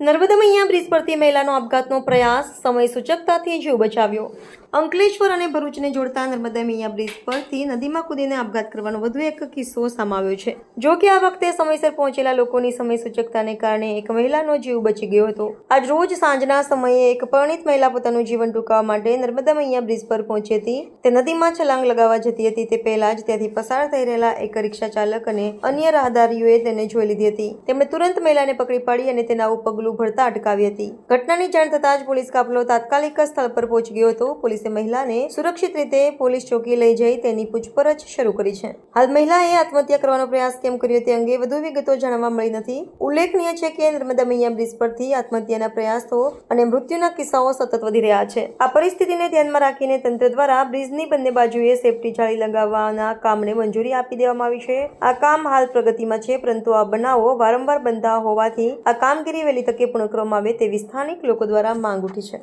નર્મદા મૈયા bridge પરથી મહિલાનો આપઘાતનો પ્રયાસ સમય સૂચકતાથી જીવ બચાવ્યો. અંકલેશ્વર અને ભરૂચને જોડતા નર્મદા મૈયા બ્રિજ પરથી નદીમાં કૂદીને આપઘાત કરવાનો વધુ એક કિસ્સો સામાવ્યો છે. જો કે આ વખતે સમયસર પહોંચેલા લોકોની સમય સૂચકતાને કારણે એક મહિલાનો જીવ બચી ગયો હતો. આજ રોજ સાંજના સમયે એક પરિણીત મહિલા પોતાનું જીવન ટૂંકાવવા માટે નર્મદા મૈયા બ્રિજ પર પહોંચી હતી. તે નદીમાં છલાંગ લગાવવા જતી હતી. તે પહેલા જ ત્યાંથી પસાર થઈ રહેલા એક રિક્ષા ચાલક અને અન્ય રાહદારીઓએ તેને જોઈ લીધી હતી. તેમણે તુરંત મહિલાને પકડી પાડી અને તેના ઉપગલું પગલું ભરતા અટકાવી હતી. ઘટનાની જાણ થતાં જ પોલીસ કાફલો તાત્કાલિક સ્થળ પર પહોંચી ગયો હતો. પોલીસે મહિલાને સુરક્ષિત રીતે પોલીસ ચોકી લઈ જઈ તેની પૂછપરછ શરૂ કરી છે. હાલ મહિલાએ આત્મહત્યા કરવાનો પ્રયાસ કેમ કર્યો તે અંગે વધુ વિગતો જાણવા મળી નથી. ઉલ્લેખનીય છે કે નર્મદા મૈયા બ્રિજ પરથી આત્મહત્યાના પ્રયાસો અને મૃત્યુના કિસ્સાઓ સતત વધી રહ્યા છે. આ પરિસ્થિતિને ધ્યાનમાં રાખીને તંત્ર દ્વારા બ્રિજની બંને બાજુએ સેફટી જાળી લગાવવાના કામને મંજૂરી આપી દેવામાં આવી છે. આ કામ હાલ પ્રગતિમાં છે, પરંતુ આ બનાવો વારંવાર બનતા હોવાથી આ કામગીરી વહેલી તકે પૂર્ણ કરવામાં આવે તેવી સ્થાનિક લોકો દ્વારા માંગ ઉઠી છે.